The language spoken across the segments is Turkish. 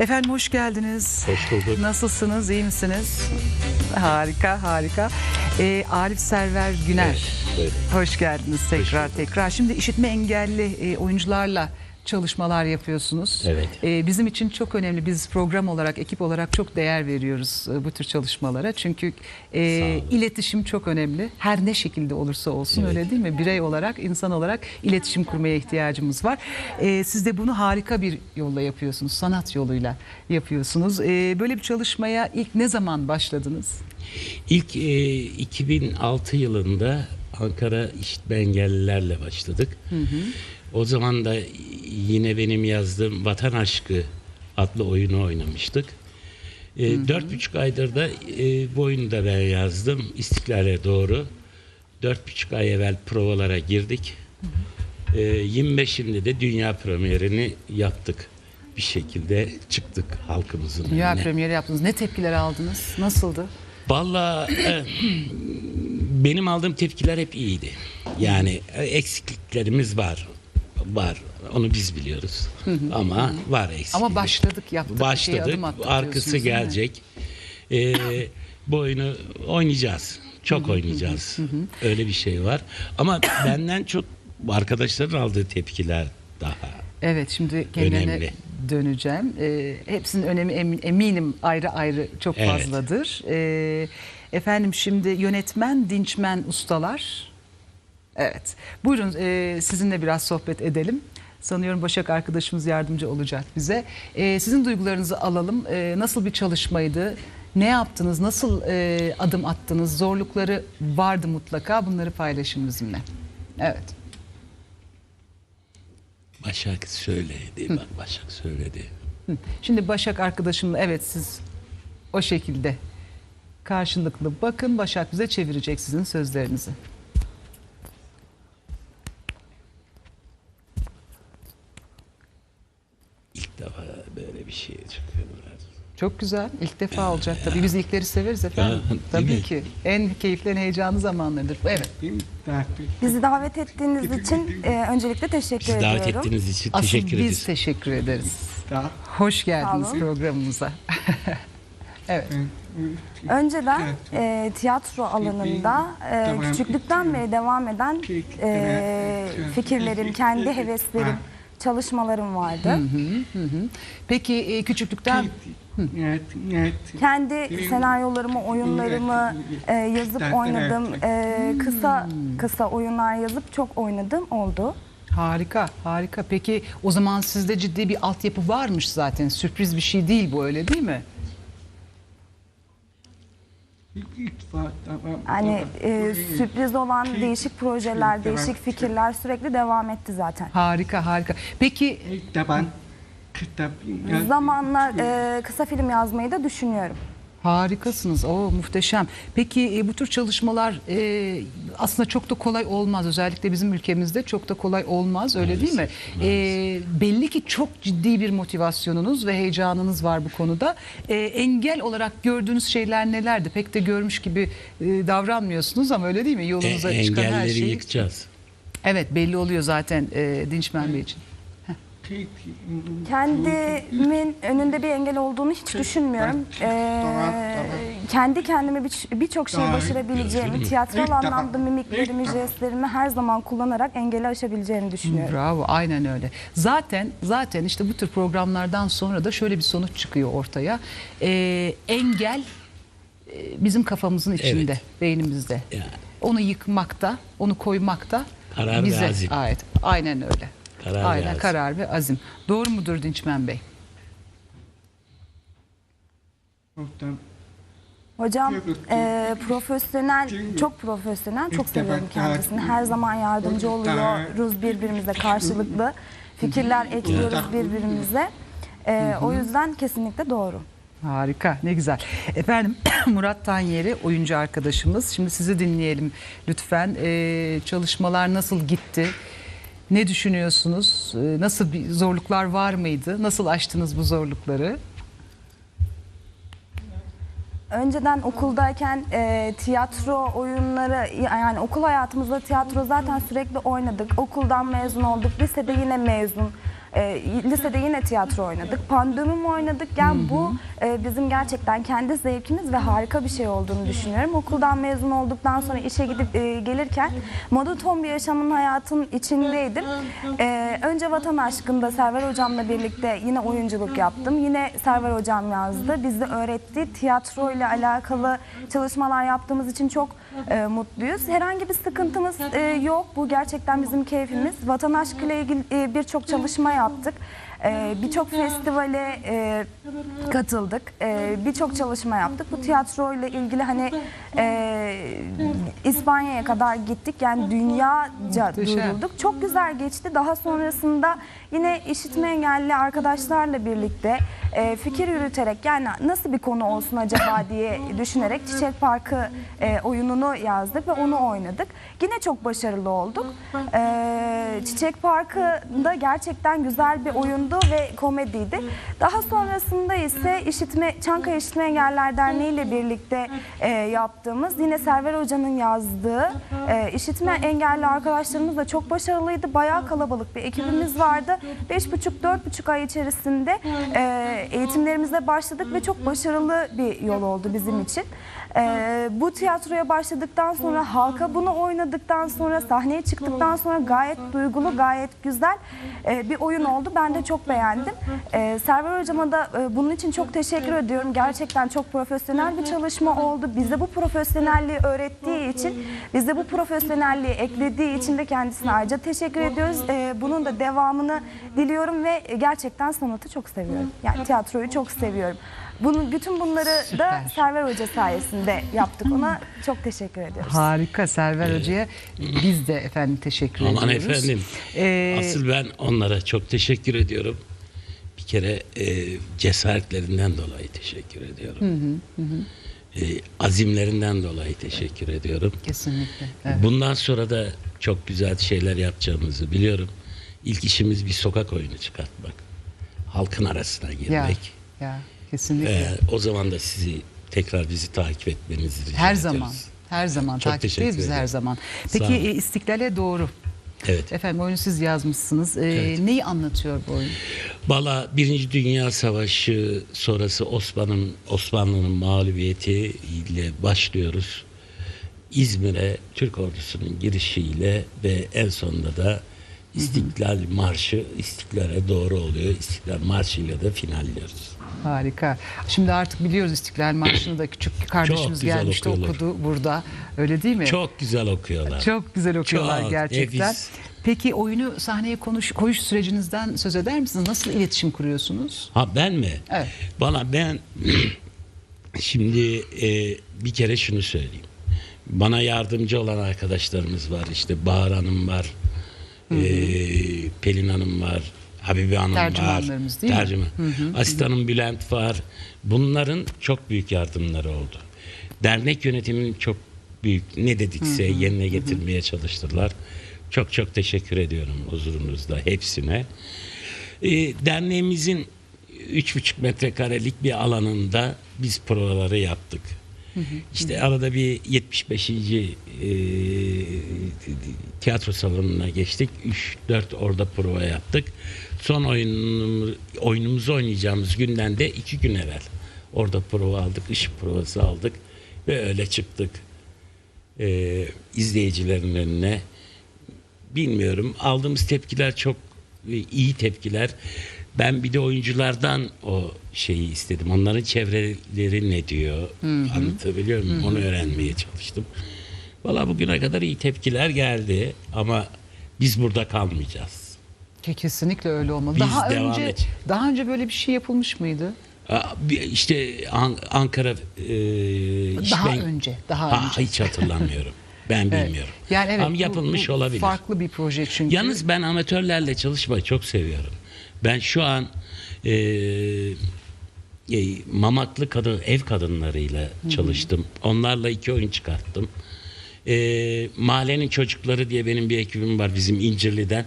Efendim hoş geldiniz. Hoş bulduk. Nasılsınız? iyi misiniz? Harika, harika. Ee, Arif Server Güner. Evet, buyurun. Hoş geldiniz tekrar bulduk. tekrar. Şimdi işitme engelli e, oyuncularla çalışmalar yapıyorsunuz. Evet. Ee, bizim için çok önemli. Biz program olarak, ekip olarak çok değer veriyoruz e, bu tür çalışmalara. Çünkü e, iletişim çok önemli. Her ne şekilde olursa olsun Evet. öyle değil mi? Birey olarak, insan olarak iletişim kurmaya ihtiyacımız var. Ee, siz de bunu harika bir yolla yapıyorsunuz. Sanat yoluyla yapıyorsunuz. Ee, böyle bir çalışmaya ilk ne zaman başladınız? İlk e, 2006 yılında Ankara İşitme Engellilerle başladık. O zaman da yine benim yazdığım Vatan Aşkı adlı oyunu oynamıştık. E, Dört buçuk aydır da e, bu oyunu da ben yazdım. İstiklal'e doğru. Dört buçuk ay evvel provalara girdik. E, 25'inde de dünya premierini yaptık. Bir şekilde çıktık halkımızın Dünya önüne. premieri yaptınız. Ne tepkiler aldınız? Nasıldı? Vallahi e, benim aldığım tepkiler hep iyiydi. Yani e, eksikliklerimiz var. Var. Onu biz biliyoruz. Ama var eksiklik. Ama başladık yaptık. Başladık. Arkası gelecek. E, bu oyunu oynayacağız. Çok oynayacağız. Öyle bir şey var. Ama benden çok arkadaşların aldığı tepkiler daha. Evet şimdi kendine Önemli. döneceğim. Ee, hepsinin önemi emin- eminim ayrı ayrı çok Evet. fazladır. Ee, efendim şimdi yönetmen, dinçmen ustalar. Evet. Buyurun e, sizinle biraz sohbet edelim. Sanıyorum Başak arkadaşımız yardımcı olacak bize. Ee, sizin duygularınızı alalım. Ee, nasıl bir çalışmaydı? Ne yaptınız? Nasıl e, adım attınız? Zorlukları vardı mutlaka. Bunları paylaşın bizimle. Evet. Başak söyledi. Bak Başak söyledi. Şimdi Başak arkadaşımla evet siz o şekilde karşılıklı bakın Başak bize çevirecek sizin sözlerinizi. İlk defa böyle bir şeye çıkıyorlar. Çok güzel. İlk defa olacak tabii. Biz ilkleri severiz efendim. Ya, tabii mi? ki. En keyifli, en heyecanlı zamanlardır. Evet. Bizi davet ettiğiniz için e, öncelikle teşekkür Bizi davet ediyorum. ettiğiniz için Asıl teşekkür biz ederiz. teşekkür ederiz. Hoş geldiniz Sağ olun. programımıza. evet. Önceden e, tiyatro alanında e, küçüklükten beri devam eden e, fikirlerim, kendi heveslerim, çalışmalarım vardı. Peki e, küçüklükten Kendi senaryolarımı, oyunlarımı e, yazıp oynadım. E, kısa kısa oyunlar yazıp çok oynadım oldu. harika, harika. Peki o zaman sizde ciddi bir altyapı varmış zaten. Sürpriz bir şey değil bu öyle değil mi? Hani e, sürpriz olan değişik projeler, değişik fikirler sürekli devam etti zaten. Harika, harika. Peki Zamanla e, kısa film yazmayı da düşünüyorum. Harikasınız. O muhteşem. Peki e, bu tür çalışmalar e, aslında çok da kolay olmaz. Özellikle bizim ülkemizde çok da kolay olmaz. Öyle değil mi? E, belli ki çok ciddi bir motivasyonunuz ve heyecanınız var bu konuda. E, engel olarak gördüğünüz şeyler nelerdi? Pek de görmüş gibi e, davranmıyorsunuz ama öyle değil mi? E, Yolunuza çıkan her engelleri şey. yıkacağız. Evet belli oluyor zaten e, Dinçmen Bey için. Kendimin önünde bir engel olduğunu hiç düşünmüyorum. E, kendi kendime bir- birçok şeyi başarabileceğimi, tiyatral anlamda mimiklerimi, jestlerimi her zaman kullanarak engeli aşabileceğimi düşünüyorum. Bravo, aynen öyle. Zaten zaten işte bu tür programlardan sonra da şöyle bir sonuç çıkıyor ortaya. Ee, engel e, bizim kafamızın içinde, Evet. beynimizde. Yani. Onu yıkmakta, onu koymakta Karar bize ait. Aynen öyle. Karar aynen azim. karar ve azim. Doğru mudur Dinçmen Bey? Hocam e, profesyonel, çok profesyonel, çok seviyorum kendisini. Her zaman yardımcı oluyoruz birbirimize karşılıklı. Fikirler ekliyoruz birbirimize. E, o yüzden kesinlikle doğru. Harika, ne güzel. Efendim Murat Tanyeri oyuncu arkadaşımız. Şimdi sizi dinleyelim lütfen. Ee, çalışmalar nasıl gitti? Ne düşünüyorsunuz? Ee, nasıl bir zorluklar var mıydı? Nasıl aştınız bu zorlukları? Önceden okuldayken e, tiyatro oyunları yani okul hayatımızda tiyatro zaten sürekli oynadık. Okuldan mezun olduk. Lisede yine mezun. E, lisede yine tiyatro oynadık. Pandemim oynadık. Yani bu e, bizim gerçekten kendi zevkimiz ve harika bir şey olduğunu düşünüyorum. Okuldan mezun olduktan sonra işe gidip e, gelirken monoton bir yaşamın hayatın içindeydim. E, önce Vatan Aşkı'nda Server Hocam'la birlikte yine oyunculuk yaptım. Yine Server Hocam yazdı. Bize öğretti. Tiyatro ile alakalı çalışmalar yaptığımız için çok e, mutluyuz. Herhangi bir sıkıntımız e, yok. Bu gerçekten bizim keyfimiz. Vatan Aşkı ile ilgili e, birçok çalışma yaptık. E, birçok festivale e, katıldık. E, birçok çalışma yaptık. Bu tiyatro ile ilgili hani e, İspanya'ya kadar gittik. Yani dünyaca duyurulduk. Çok güzel geçti. Daha sonrasında yine işitme engelli arkadaşlarla birlikte e, fikir yürüterek yani nasıl bir konu olsun acaba diye düşünerek Çiçek Parkı e, oyununu yazdık ve onu oynadık. Yine çok başarılı olduk. E, Çiçek Parkı'nda gerçekten güzel bir oyundu ve komediydi. Daha sonrasında ise işitme Çankaya İşitme Engelliler Derneği ile birlikte e, yaptığımız yine Server Hoca'nın yazdığı e, işitme engelli arkadaşlarımız da çok başarılıydı. Bayağı kalabalık bir ekibimiz vardı. 5,5-4,5 ay içerisinde e, eğitimlerimize başladık ve çok başarılı bir yol oldu bizim için. E, bu tiyatroya başladıktan sonra halka bunu oynadıktan sonra sahneye çıktıktan sonra gayet duygulu gayet güzel e, bir oyun oldu. Ben de çok beğendim. E, Server hocama da e, bunun için çok teşekkür ediyorum. Gerçekten çok profesyonel bir çalışma oldu. Bize bu profesyonelliği öğrettiği için, bize bu profesyonelliği eklediği için de kendisine ayrıca teşekkür ediyoruz. E, bunun da devamını diliyorum ve gerçekten sanatı çok seviyorum. Yani tiyatroyu çok seviyorum. Bunun bütün bunları da Süper. Server Hoca sayesinde yaptık. Ona çok teşekkür ediyoruz. Harika Server Hoca'ya biz de efendim teşekkür Aman ediyoruz. efendim. Ee, Asıl ben onlara çok teşekkür ediyorum. Bir kere e, cesaretlerinden dolayı teşekkür ediyorum. E, azimlerinden dolayı teşekkür ediyorum. kesinlikle. Evet. Bundan sonra da çok güzel şeyler yapacağımızı biliyorum. İlk işimiz bir sokak oyunu çıkartmak. Halkın arasına Ya, girmek. ya kesinlikle. E, o zaman da sizi tekrar bizi takip etmenizi rica her ediyoruz. zaman. Her zaman Çok takipteyiz biz her zaman. Peki e, İstiklal'e doğru. Evet. Efendim oyunu siz yazmışsınız. Ee, Evet. Neyi anlatıyor bu oyun? Valla Birinci Dünya Savaşı sonrası Osman'ın Osmanlı'nın mağlubiyeti ile başlıyoruz. İzmir'e Türk ordusunun girişiyle ve en sonunda da İstiklal Marşı İstiklal'e doğru oluyor. İstiklal Marşı'yla da finalliyoruz. Harika. Şimdi artık biliyoruz İstiklal Marşı'nı da küçük kardeşimiz güzel gelmişti okuyorlar. okudu burada. Öyle değil mi? Çok güzel okuyorlar. Çok güzel okuyorlar Çok gerçekten. nefis. Peki oyunu sahneye konuş, koyuş sürecinizden söz eder misiniz? Nasıl iletişim kuruyorsunuz? Ha ben mi? Evet. Bana ben şimdi e, bir kere şunu söyleyeyim. Bana yardımcı olan arkadaşlarımız var. İşte Bahar Hanım var. e, Pelin Hanım var. Habibe Hanım var. Tercümanlarımız değil mi? Tercüman. Asistanım Bülent var. Bunların çok büyük yardımları oldu. Dernek yönetiminin çok büyük ne dedikse yerine getirmeye çalıştılar. Çok çok teşekkür ediyorum huzurunuzda hepsine. E, derneğimizin 3,5 metrekarelik bir alanında biz provaları yaptık. İşte arada bir 75. e, tiyatro salonuna geçtik. 3-4 orada prova yaptık. Son oyunum, oyunumuzu oynayacağımız günden de iki gün evvel orada prova aldık. ışık provası aldık ve öyle çıktık. E, izleyicilerin önüne bilmiyorum. Aldığımız tepkiler çok e, iyi tepkiler. Ben bir de oyunculardan o şeyi istedim. Onların çevreleri ne diyor? Anlatabiliyor muyum? Onu öğrenmeye çalıştım. Valla bugüne kadar iyi tepkiler geldi ama biz burada kalmayacağız. Ki kesinlikle öyle olmalı. Biz daha devam önce et. daha önce böyle bir şey yapılmış mıydı? İşte An- Ankara e, Daha İşben- önce, daha Aa, önce. hiç hatırlamıyorum. Ben Evet. bilmiyorum. Yani evet Ama bu- yapılmış bu olabilir. Farklı bir proje çünkü. Yalnız ben amatörlerle çalışmayı çok seviyorum. Ben şu an e, e, mamaklı kadın ev kadınlarıyla çalıştım. Onlarla iki oyun çıkarttım. E, Mahallenin Çocukları diye benim bir ekibim var bizim İncirli'den.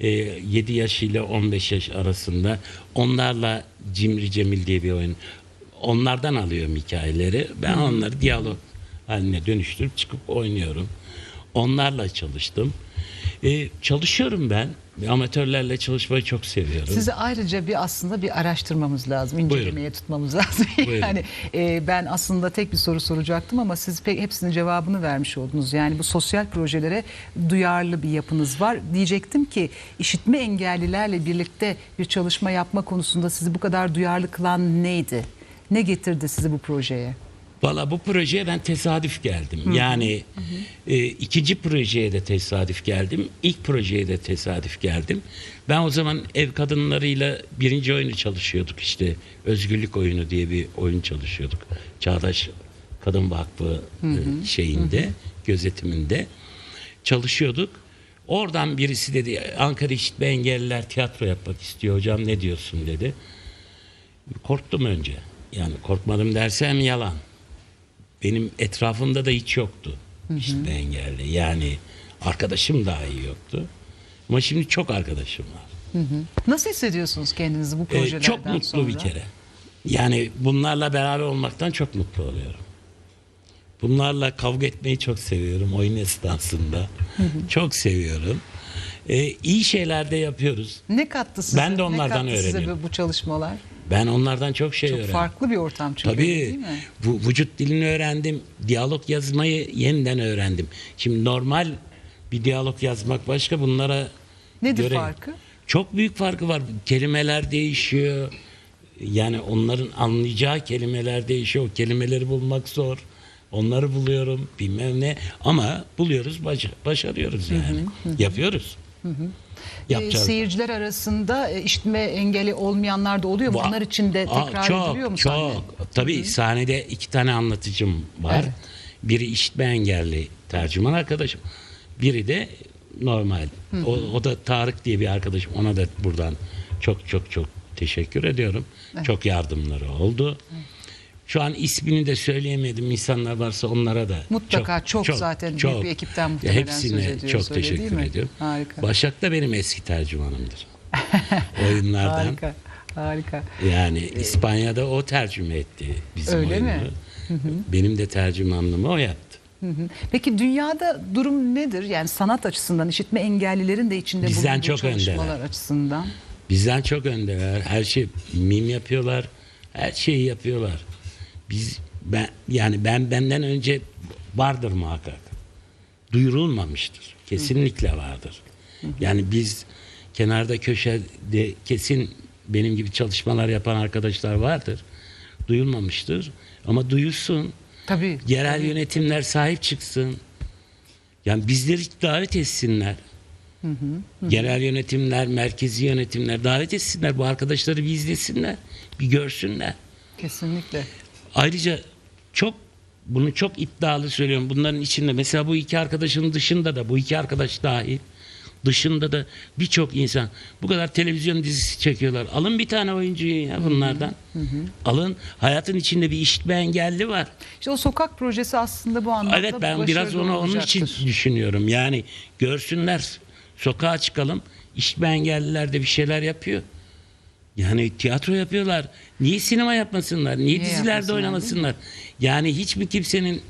E, 7 yaş ile 15 yaş arasında. Onlarla Cimri Cemil diye bir oyun. Onlardan alıyorum hikayeleri. Ben onları diyalog haline dönüştürüp çıkıp oynuyorum. Onlarla çalıştım. E, çalışıyorum ben. Amatörlerle çalışmayı çok seviyorum. Sizi ayrıca bir aslında bir araştırmamız lazım, incelemeye Buyurun. tutmamız lazım. Buyurun. yani e, ben aslında tek bir soru soracaktım ama siz pek hepsinin cevabını vermiş oldunuz. Yani bu sosyal projelere duyarlı bir yapınız var. Diyecektim ki işitme engellilerle birlikte bir çalışma yapma konusunda sizi bu kadar duyarlı kılan neydi? Ne getirdi sizi bu projeye? Valla bu projeye ben tesadüf geldim. Yani e, ikinci projeye de tesadüf geldim. İlk projeye de tesadüf geldim. Ben o zaman ev kadınlarıyla birinci oyunu çalışıyorduk işte. Özgürlük oyunu diye bir oyun çalışıyorduk. Çağdaş Kadın Vakfı e, şeyinde, gözetiminde çalışıyorduk. Oradan birisi dedi Ankara İşitme Engelliler tiyatro yapmak istiyor hocam ne diyorsun dedi. Korktum önce. Yani korkmadım dersem yalan benim etrafımda da hiç yoktu. İşte engelli. Yani arkadaşım dahi yoktu. Ama şimdi çok arkadaşım var. Nasıl hissediyorsunuz kendinizi bu Ee, projelerden çok mutlu sonra? bir kere. Yani bunlarla beraber olmaktan çok mutlu oluyorum. Bunlarla kavga etmeyi çok seviyorum oyun esnasında. çok seviyorum. Ee, iyi şeyler de yapıyoruz. Ne kattı size? Ben de ne onlardan kattı size öğreniyorum. bu, bu çalışmalar? Ben onlardan çok şey Çok öğrendim. farklı bir ortam çünkü değil Tabii. mi? Bu vücut dilini öğrendim. Diyalog yazmayı yeniden öğrendim. Şimdi normal bir diyalog yazmak başka bunlara Nedir göre farkı? Çok büyük farkı var. Kelimeler değişiyor. Yani onların anlayacağı kelimeler değişiyor. O kelimeleri bulmak zor. Onları buluyorum bilmem ne ama buluyoruz baş- başarıyoruz yani. Yapıyoruz. Ee, Yapacağız. seyirciler arasında e, işitme engeli olmayanlar da oluyor mu? Va- Onlar için de Aa, tekrar çok, ediliyor mu çok. sahne? Tabii sahnede iki tane anlatıcım var. Evet. Biri işitme engelli tercüman arkadaşım. Biri de normal. O, o da Tarık diye bir arkadaşım. Ona da buradan çok çok çok teşekkür ediyorum. Çok yardımları oldu. Şu an ismini de söyleyemedim. İnsanlar varsa onlara da Mutlaka çok zaten büyük bir ekipten muhtemelen söz Hepsine ediyoruz, çok öyle değil teşekkür mi? ediyorum. Harika. Başak da benim eski tercümanımdır. Oyunlardan. Harika. Harika. Yani İspanya'da o tercüme etti bizim Öyle oyunu. mi? Benim de tercümanlığımı o yaptı. Hı hı. Peki dünyada durum nedir? Yani sanat açısından, işitme engellilerin de içinde Bizden bulunduğu çok çalışmalar öndeler. açısından. Bizden çok öndeler. Her şey mim yapıyorlar. Her şeyi yapıyorlar. Biz ben yani ben benden önce vardır muhakkak. Duyurulmamıştır. Kesinlikle vardır. Yani biz kenarda köşede kesin benim gibi çalışmalar yapan arkadaşlar vardır. Duyulmamıştır. Ama duyulsun. Tabii. Yerel yönetimler sahip çıksın. Yani bizleri davet etsinler. Yerel yönetimler, merkezi yönetimler davet etsinler. Bu arkadaşları bir izlesinler, bir görsünler. Kesinlikle. Ayrıca çok bunu çok iddialı söylüyorum. Bunların içinde mesela bu iki arkadaşın dışında da bu iki arkadaş dahil dışında da birçok insan bu kadar televizyon dizisi çekiyorlar. Alın bir tane oyuncuyu ya bunlardan. Alın hayatın içinde bir işitme engelli var. İşte o sokak projesi aslında bu anlamda Evet ben biraz onu onun için olacaktır. düşünüyorum. Yani görsünler sokağa çıkalım. İşitme engelliler de bir şeyler yapıyor. Yani tiyatro yapıyorlar. Niye sinema yapmasınlar? Niye, Niye dizilerde yapmasınlar, oynamasınlar? Yani hiç mi kimsenin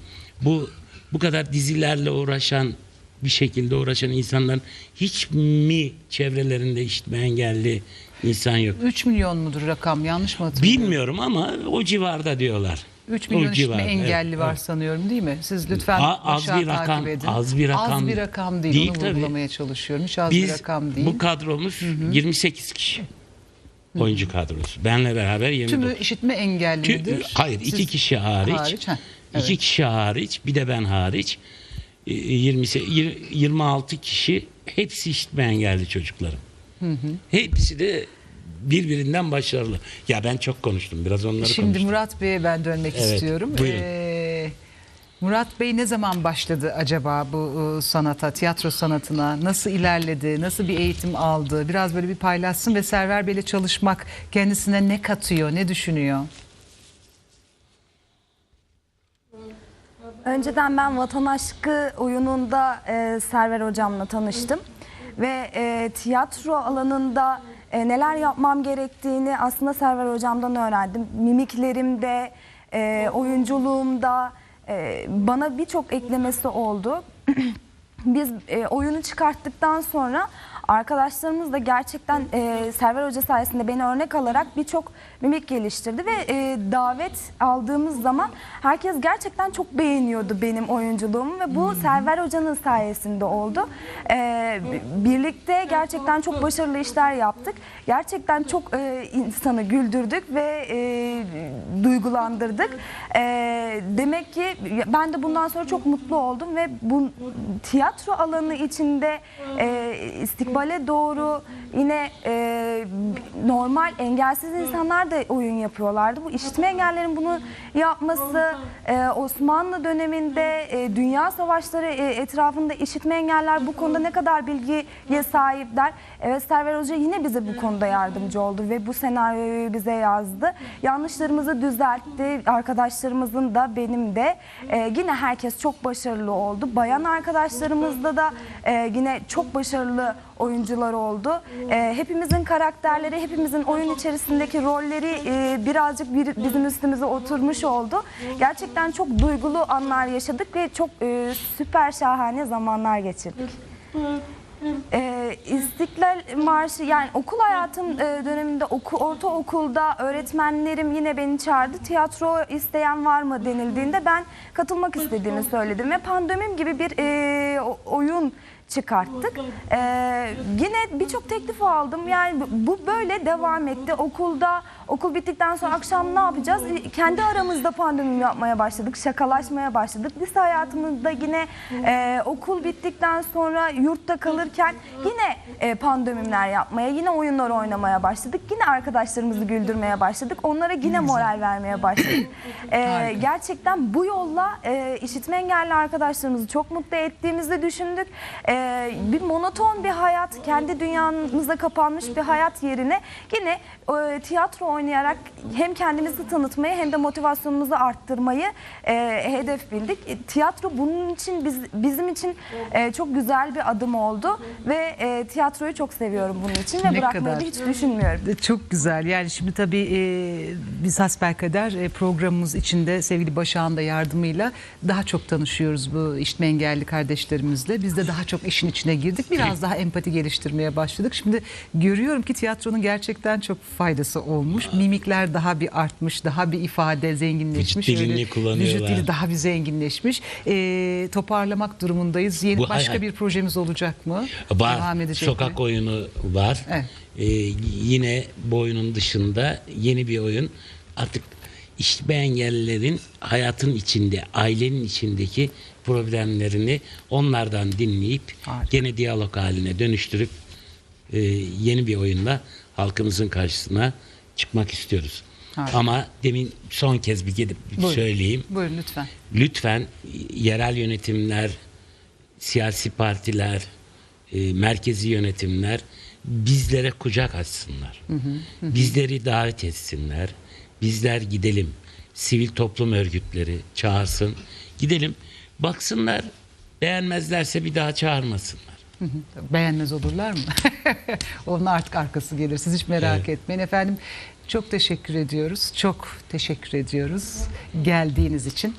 bu bu kadar dizilerle uğraşan bir şekilde uğraşan insanların hiç mi çevrelerinde işitme engelli insan yok? 3 milyon mudur rakam yanlış mı hatırlıyorum? Bilmiyorum ama o civarda diyorlar. 3 O milyon işitme civarda, engelli evet, var evet. sanıyorum değil mi? Siz lütfen A- az bir rakam, takip edin. az bir rakam Az bir rakam değil, değil onu tabii. vurgulamaya çalışıyorum. Hiç az bir Biz rakam değil. bu kadromuz 28 kişi. Oyuncu kadrosu. Benle beraber 29. Tümü işitme engelli Tü- midir? Hayır, iki Siz- kişi hariç. Hariç, heh, iki evet. kişi hariç, bir de ben hariç. e, 20 yir- 26 kişi hepsi işitme engelli çocuklarım. Hepsi de birbirinden başarılı. Ya ben çok konuştum. Biraz onları Şimdi konuştum. Murat Bey'e ben dönmek Evet, istiyorum. buyurun. Ee, Murat Bey ne zaman başladı acaba bu e, sanata, tiyatro sanatına? Nasıl ilerledi? Nasıl bir eğitim aldı? Biraz böyle bir paylaşsın ve Server Bey'le çalışmak kendisine ne katıyor, ne düşünüyor? Önceden ben Vatan Aşkı oyununda e, Server hocamla tanıştım. Ve e, tiyatro alanında e, neler yapmam gerektiğini aslında Server hocamdan öğrendim. Mimiklerimde, e, oyunculuğumda e, bana birçok eklemesi oldu. biz e, oyunu çıkarttıktan sonra arkadaşlarımız da gerçekten e, Server Hoca sayesinde beni örnek alarak birçok mimik geliştirdi ve e, davet aldığımız zaman herkes gerçekten çok beğeniyordu benim oyunculuğumu ve bu Server Hoca'nın sayesinde oldu. E, birlikte gerçekten çok başarılı işler yaptık. Gerçekten çok e, insanı güldürdük ve e, duygulandırdık. E, demek ki ben de bundan sonra çok mutlu oldum ve bu tiyatro alanı içinde e, istikbale doğru yine e, normal engelsiz insanlar da oyun yapıyorlardı. Bu işitme engellerin bunu yapması e, Osmanlı döneminde e, dünya savaşları e, etrafında işitme engeller bu konuda ne kadar bilgiye sahipler. Evet Server Hoca yine bize bu konuda yardımcı oldu ve bu senaryoyu bize yazdı. Yanlışlarımızı düzeltti. Arkadaşlarımızın da benim de E, yine herkes çok başarılı oldu. Bayan arkadaşlarımızda da e, yine çok başarılı oyuncular oldu. E, hepimizin karakterleri, hepimizin oyun içerisindeki rolleri e, birazcık bir, bizim üstümüze oturmuş oldu. Gerçekten çok duygulu anlar yaşadık ve çok e, süper şahane zamanlar geçirdik. Ee, İstiklal Marşı yani okul hayatım e, döneminde oku, ortaokulda öğretmenlerim yine beni çağırdı. Tiyatro isteyen var mı denildiğinde ben katılmak istediğimi söyledim ve pandemim gibi bir e, oyun çıkarttık. Ee, yine birçok teklif aldım. Yani bu böyle devam etti. Okulda okul bittikten sonra akşam ne yapacağız? Kendi aramızda pandemi yapmaya başladık. Şakalaşmaya başladık. Lise hayatımızda yine e, okul bittikten sonra yurtta kalırken yine e, pandemimler yapmaya, yine oyunlar oynamaya başladık. Yine arkadaşlarımızı güldürmeye başladık. Onlara yine moral vermeye başladık. E, gerçekten bu yolla e, işitme engelli arkadaşlarımızı çok mutlu ettiğimizi düşündük. E, bir monoton bir hayat, kendi dünyamıza kapanmış bir hayat yerine yine e, tiyatro oynayarak hem kendimizi tanıtmayı hem de motivasyonumuzu arttırmayı e, hedef bildik. E, tiyatro bunun için biz, bizim için e, çok güzel bir adım oldu ve e, tiyatroyu çok seviyorum bunun için ve Ne bırakmayı kadar. da hiç düşünmüyorum. Çok güzel. Yani şimdi tabii e, biz hasbelkader e, programımız içinde sevgili Başak'ın da yardımıyla daha çok tanışıyoruz bu işitme engelli kardeşlerimizle. Biz de daha çok işin içine girdik. Biraz daha empati geliştirmeye başladık. Şimdi görüyorum ki tiyatronun gerçekten çok faydası olmuş. Mimikler daha bir artmış, daha bir ifade zenginleşmiş. Vücut dilini Öyle kullanıyorlar. Vücut dili daha bir zenginleşmiş. E, toparlamak durumundayız. Yeni Bu başka hayal- bir projemiz olacak mı? Var. Devam edecek Sokak mi? oyunu var. Evet. Ee, yine bu oyunun dışında yeni bir oyun. Artık işitme engellilerin hayatın içinde, ailenin içindeki problemlerini onlardan dinleyip Harika. gene diyalog haline dönüştürüp e, yeni bir oyunla halkımızın karşısına çıkmak istiyoruz. Harika. Ama demin son kez bir gidip Buyurun. söyleyeyim Buyurun lütfen. lütfen yerel yönetimler, siyasi partiler, e, merkezi yönetimler bizlere kucak açsınlar. Bizleri davet etsinler. Bizler gidelim. Sivil toplum örgütleri çağırsın. Gidelim. Baksınlar. Beğenmezlerse bir daha çağırmasınlar. Beğenmez olurlar mı? Onun artık arkası gelir. Siz hiç merak etmeyin. Efendim çok teşekkür ediyoruz. Çok teşekkür ediyoruz geldiğiniz için.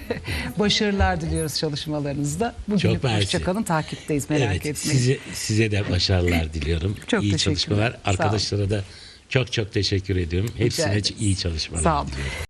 Başarılar diliyoruz çalışmalarınızda. Bugün hoşçakalın. Takipteyiz merak evet, etmeyin. size size de başarılar diliyorum. Çok iyi çalışmalar. Arkadaşlara da çok çok teşekkür ediyorum. Hepsine iyi çalışmalar Sağ olun. diliyorum.